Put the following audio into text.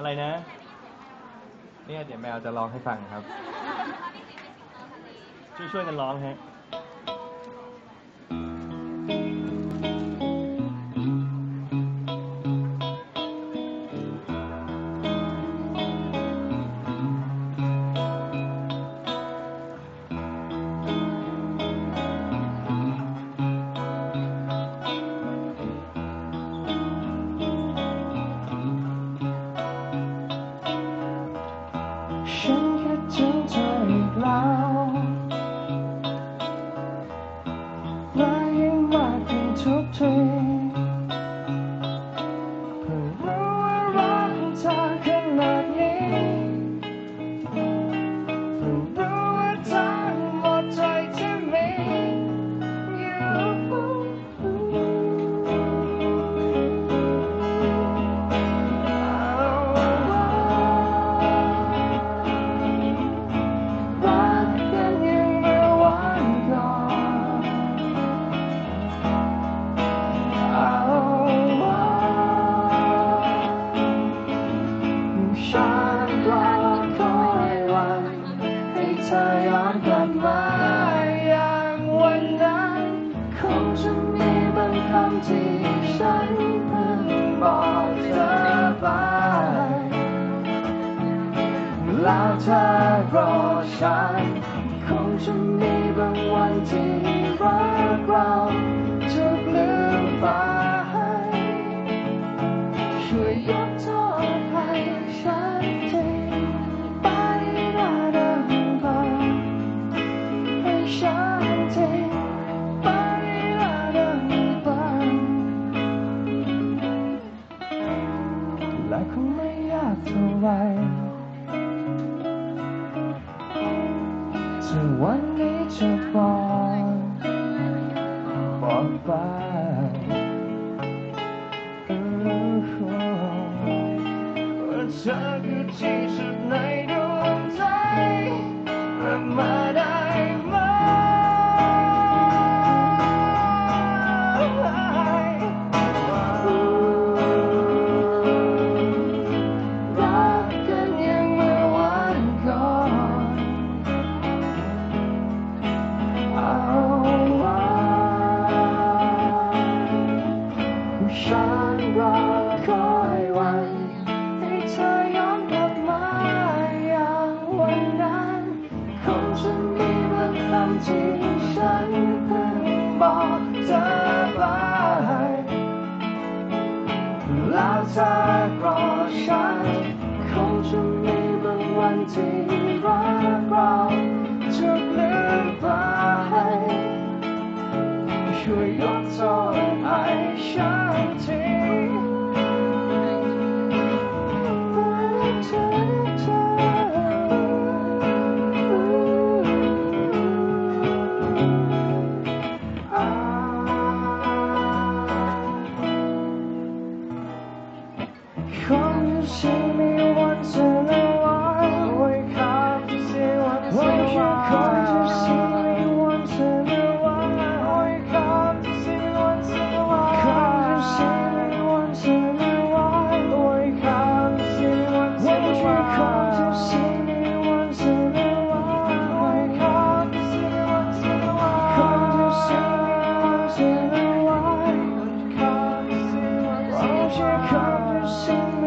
อะไรนะเนี่ยเดี๋ยวแมวจะร้องให้ฟังครับ ช่วยช่วยๆกันร้องฮะ ฉันแค่ ที่ฉันเพิ่งบอกเธอไปแล้วเธอรอฉันคงจะมีบางวันที่รัก ถึงวันนี้จะบอกบอกไปเออว่าเธอคือ ฉันเพิ่งบอกเธอไปแล้วเธอรอฉันคงจะมีบางวันที่รักเราจะลืมไปช่วยยกโทษให้ฉันที Will you Come to see me once in a while? Wake up to see me once in a while. Come to see me once in a while. Wake up to see me once Won't in a while. Won't you come to see me? Come to see me.